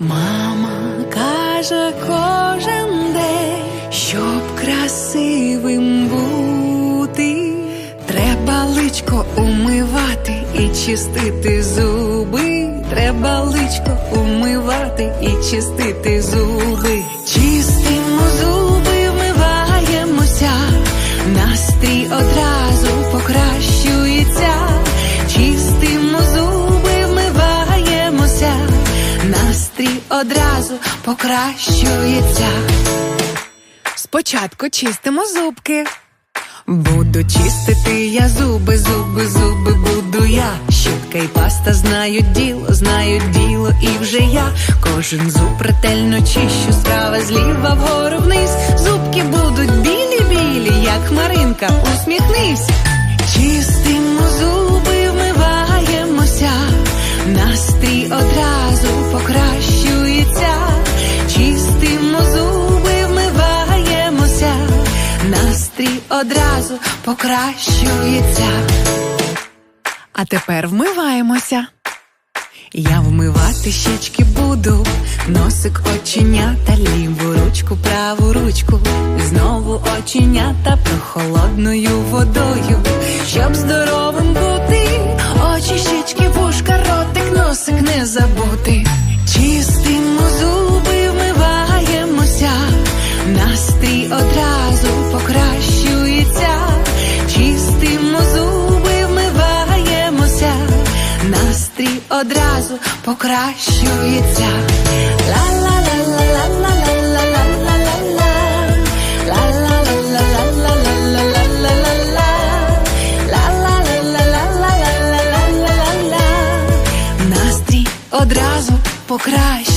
Мама каже кожен день, щоб красивим бути, треба личко умивати і чистити зуби. Треба личко умивати і чистити зуби. Одразу покращується. Спочатку чистимо зубки. Буду чистити я зуби, зуби, зуби буду я. Щітка й паста знають діло, знають діло, і вже я кожен зуб ретельно чищу, справа зліва вгору вниз. Зубки будуть білі, білі, як хмаринка, усміхнись. Чистимо зуби, вмиваємося, настрій одразу покращується. А тепер вмиваємося. Я вмивати щічки буду, носик оченята, ліву ручку, праву ручку, знову оченята прохолодною водою, щоб здоровим бути, очі, щічки, вушка, ротик, носик не забути. Чистимо одразу покращується, чистимо зуби, вмиваємося, настрій одразу покращується. Одразу покращується.